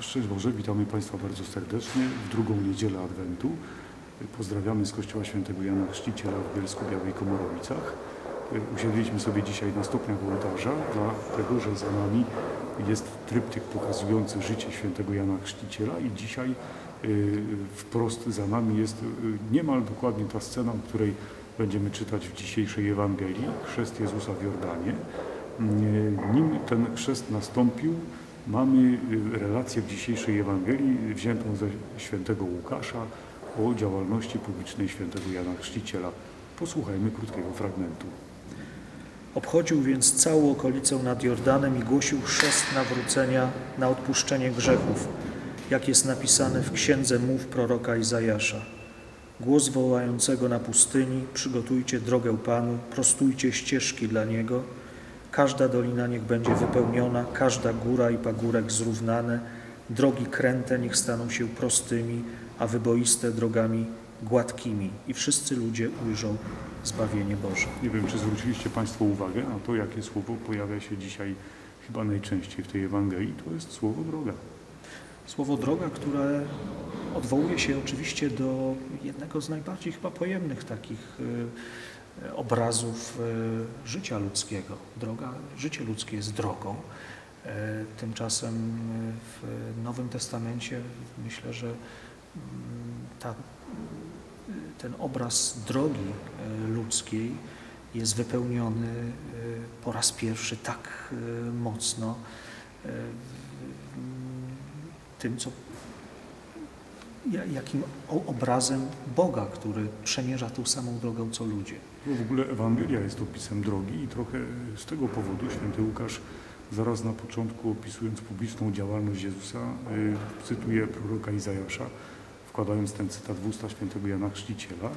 Szczęść Boże, witamy Państwa bardzo serdecznie w drugą niedzielę Adwentu. Pozdrawiamy z Kościoła Świętego Jana Chrzciciela w Bielsku Białej Komorowicach. Usiedliśmy sobie dzisiaj na stopniach ołtarza, dlatego że za nami jest tryptyk pokazujący życie Świętego Jana Chrzciciela i dzisiaj y, wprost za nami jest y, niemal dokładnie ta scena, o której będziemy czytać w dzisiejszej Ewangelii, chrzest Jezusa w Jordanie. Y, nim ten chrzest nastąpił, Mamy y, relację w dzisiejszej Ewangelii wziętą ze świętego Łukasza o działalności publicznej świętego Jana Chrzciciela. Posłuchajmy krótkiego fragmentu. Obchodził więc całą okolicę nad Jordanem i głosił chrzest nawrócenia na odpuszczenie grzechów, jak jest napisane w księdze mów proroka Izajasza. Głos wołającego na pustyni, przygotujcie drogę Panu, prostujcie ścieżki dla Niego, Każda dolina niech będzie wypełniona, każda góra i pagórek zrównane, drogi kręte niech staną się prostymi, a wyboiste drogami gładkimi i wszyscy ludzie ujrzą zbawienie Boże. Nie wiem, czy zwróciliście Państwo uwagę na to, jakie słowo pojawia się dzisiaj chyba najczęściej w tej Ewangelii. To jest słowo droga. Słowo droga, które odwołuje się oczywiście do jednego z najbardziej chyba pojemnych takich E, obrazów e, życia ludzkiego. Droga, życie ludzkie jest drogą. E, tymczasem w Nowym Testamencie myślę, że mm, ta, ten obraz drogi ludzkiej jest wypełniony po raz pierwszy tak mocno tym, co jakim obrazem Boga, który przemierza tą samą drogą co ludzie. No w ogóle Ewangelia jest opisem drogi i trochę z tego powodu święty Łukasz zaraz na początku opisując publiczną działalność Jezusa y, cytuje proroka Izajasza, wkładając ten cytat w usta świętego Jana Chrzciciela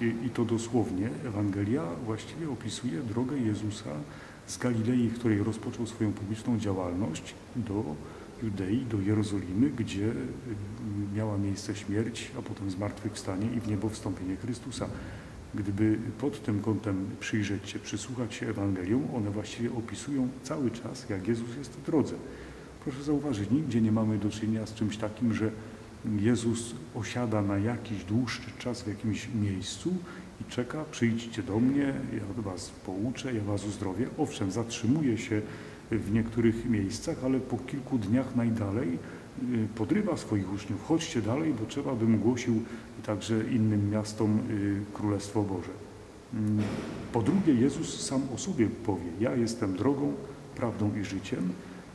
I, i to dosłownie Ewangelia właściwie opisuje drogę Jezusa z Galilei, w której rozpoczął swoją publiczną działalność do Judei, do Jerozolimy, gdzie y, miała miejsce śmierć, a potem zmartwychwstanie i w niebo wstąpienie Chrystusa. Gdyby pod tym kątem przyjrzeć się, przysłuchać się Ewangelium, one właściwie opisują cały czas, jak Jezus jest w drodze. Proszę zauważyć, nigdzie nie mamy do czynienia z czymś takim, że Jezus osiada na jakiś dłuższy czas w jakimś miejscu i czeka, przyjdźcie do mnie, ja was pouczę, ja was uzdrowię. Owszem, zatrzymuje się w niektórych miejscach, ale po kilku dniach najdalej y, podrywa swoich uczniów. Chodźcie dalej, bo trzeba bym głosił także innym miastom y, Królestwo Boże. Mm, po drugie, Jezus sam o sobie powie, ja jestem drogą, prawdą i życiem.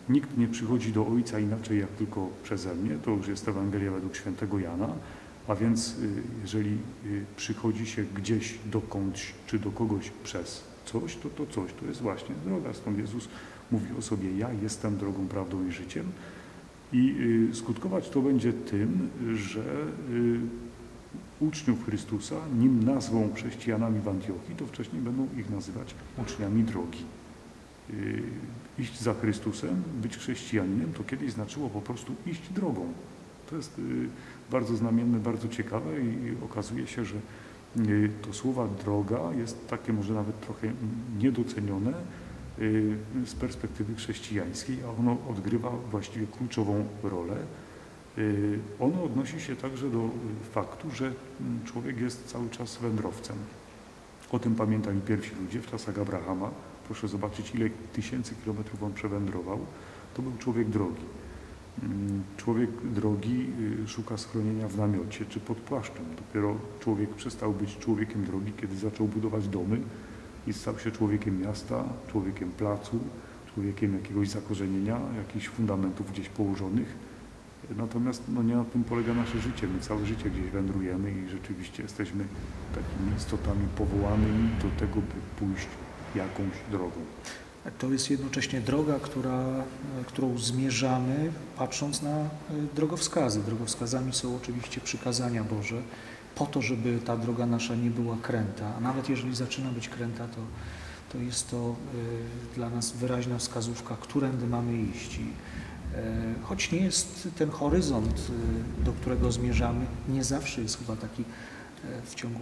Nikt nie przychodzi do Ojca inaczej jak tylko przeze mnie. To już jest Ewangelia według świętego Jana. A więc y, jeżeli przychodzi się gdzieś dokądś czy do kogoś przez coś, to to coś to jest właśnie droga. Stąd Jezus mówi o sobie, ja jestem drogą, prawdą i życiem. I y, skutkować to będzie tym, że y, uczniów Chrystusa, nim nazwą chrześcijanami w Antiochii, to wcześniej będą ich nazywać uczniami drogi. Y, iść za Chrystusem, być chrześcijaninem, to kiedyś znaczyło po prostu iść drogą. To jest bardzo znamienne, bardzo ciekawe i okazuje się, że to słowa droga jest takie może nawet trochę niedocenione, Y, z perspektywy chrześcijańskiej, a ono odgrywa właściwie kluczową rolę. Y, ono odnosi się także do faktu, że mm, człowiek jest cały czas wędrowcem. O tym pamiętali pierwsi ludzie w czasach Abrahama. Proszę zobaczyć, ile tysięcy kilometrów on przewędrował. To był człowiek drogi. Mm, człowiek drogi y, szuka schronienia w namiocie czy pod płaszczem. Dopiero człowiek przestał być człowiekiem drogi, kiedy zaczął budować domy, i stał się człowiekiem miasta, człowiekiem placu, człowiekiem jakiegoś zakorzenienia, jakichś fundamentów gdzieś położonych. Natomiast no, nie na tym polega nasze życie. My całe życie gdzieś wędrujemy i rzeczywiście jesteśmy takimi istotami powołanymi do tego, by pójść jakąś drogą. To jest jednocześnie droga, która, którą zmierzamy, patrząc na e, drogowskazy. Drogowskazami są oczywiście przykazania Boże, po to, żeby ta droga nasza nie była kręta. A nawet jeżeli zaczyna być kręta, to, to jest to y, dla nas wyraźna wskazówka, którędy mamy iść. Choć nie jest ten horyzont, do którego zmierzamy, nie zawsze jest chyba taki w ciągu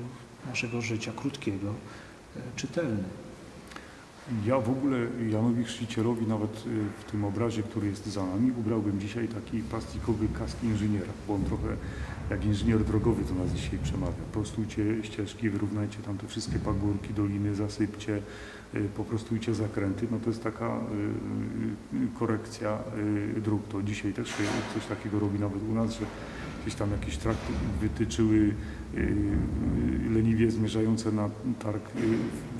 naszego życia krótkiego czytelny. Ja w ogóle Janowi Chrzcicielowi nawet y, w tym obrazie, który jest za nami, ubrałbym dzisiaj taki plastikowy kask inżyniera, bo on trochę jak inżynier drogowy to nas dzisiaj przemawia. Prostujcie ścieżki, wyrównajcie tam te wszystkie pagórki, doliny, zasypcie, y, poprostujcie zakręty. No to jest taka y, korekcja dróg. To dzisiaj też się coś takiego robi nawet u nas, że gdzieś tam jakieś trakty wytyczyły y, y, leniwie zmierzające na targ y,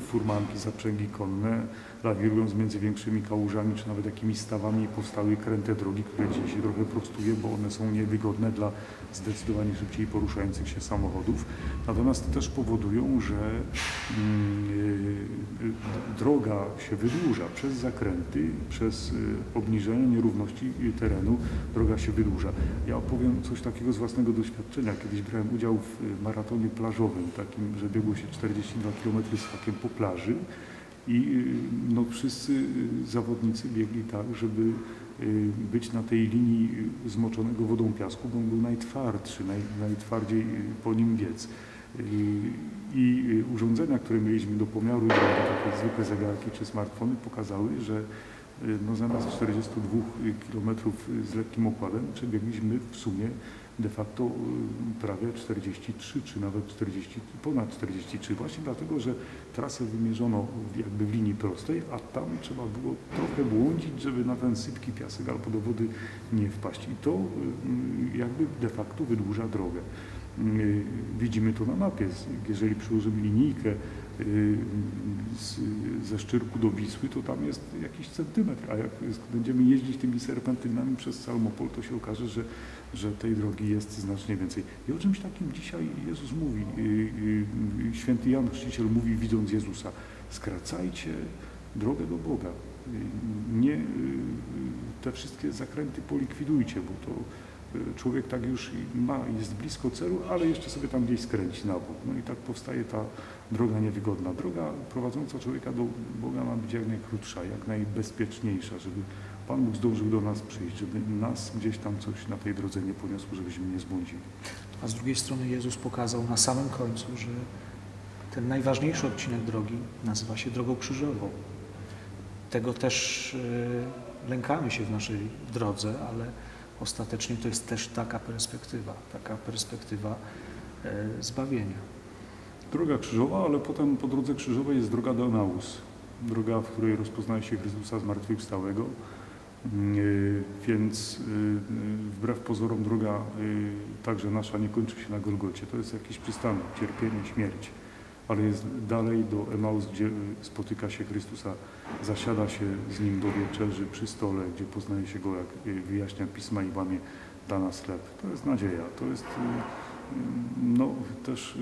furmanki, zaprzęgi konne, lawirując między większymi kałużami, czy nawet jakimiś stawami powstały kręte drogi, które dzisiaj się trochę prostuje, bo one są niewygodne dla zdecydowanie szybciej poruszających się samochodów. Natomiast też powodują, że mm, y, droga się wydłuża przez zakręty, przez y, obniżenie nierówności terenu, droga się wydłuża. Ja opowiem coś takiego z własnego doświadczenia. Kiedyś brałem udział w y, maratonie plażowym, takim, że biegło się 42 km z hakiem po plaży i y, no, wszyscy y, zawodnicy biegli tak, żeby y, być na tej linii zmoczonego wodą piasku, bo on był najtwardszy, naj, najtwardziej po nim biec. I urządzenia, które mieliśmy do pomiaru takie zwykłe zegarki czy smartfony, pokazały, że no zamiast 42 km z lekkim okładem przebiegliśmy w sumie de facto y, prawie 43 czy nawet 40, ponad 43 właśnie dlatego, że trasę wymierzono jakby w linii prostej, a tam trzeba było trochę błądzić, żeby na ten sypki piasek albo do wody nie wpaść i to y, jakby de facto wydłuża drogę. Y, Widzimy to na mapie. Jeżeli przyłożymy linijkę z, ze Szczyrku do Wisły, to tam jest jakiś centymetr, a jak będziemy jeździć tymi serpentynami przez Salmopol, to się okaże, że, że tej drogi jest znacznie więcej. I o czymś takim dzisiaj Jezus mówi, święty Jan Chrzciciel mówi, widząc Jezusa, skracajcie drogę do Boga. Nie y, te wszystkie zakręty polikwidujcie, bo to człowiek tak już ma, jest blisko celu, ale jeszcze sobie tam gdzieś skręci na bok. No i tak powstaje ta droga niewygodna. Droga prowadząca człowieka do Boga ma być jak najkrótsza, jak najbezpieczniejsza, żeby Pan Bóg zdążył do nas przyjść, żeby nas gdzieś tam coś na tej drodze nie poniosło, żebyśmy nie zbłądzili. A z drugiej strony Jezus pokazał na samym końcu, że ten najważniejszy odcinek drogi nazywa się drogą krzyżową. Tego też y, lękamy się w naszej drodze, ale ostatecznie to jest też taka perspektywa, taka perspektywa y, zbawienia. Droga krzyżowa, ale potem po drodze krzyżowej jest droga do Emaus. Droga, w której rozpoznaje się Chrystusa zmartwychwstałego. Yy, Więc yy, yy, wbrew pozorom droga także nasza nie kończy się na Golgocie. To jest jakiś przystanek, cierpienie, śmierć. Ale jest dalej do Emaus, gdzie yy, spotyka się Chrystusa, zasiada się z Nim do wieczerzy przy stole, gdzie poznaje się Go, jak yy, wyjaśnia Pisma i łamie dla nas chleb. To jest nadzieja. To jest yy, no, też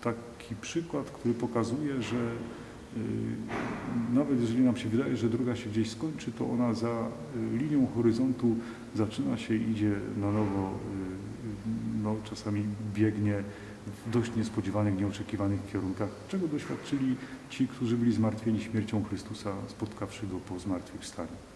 taki przykład, który pokazuje, że nawet jeżeli nam się wydaje, że droga się gdzieś skończy, to ona za y, linią horyzontu zaczyna się, idzie na nowo, y, no, czasami biegnie w dość niespodziewanych, nieoczekiwanych kierunkach, czego doświadczyli ci, którzy byli zmartwieni śmiercią Chrystusa, spotkawszy Go po zmartwychwstaniu.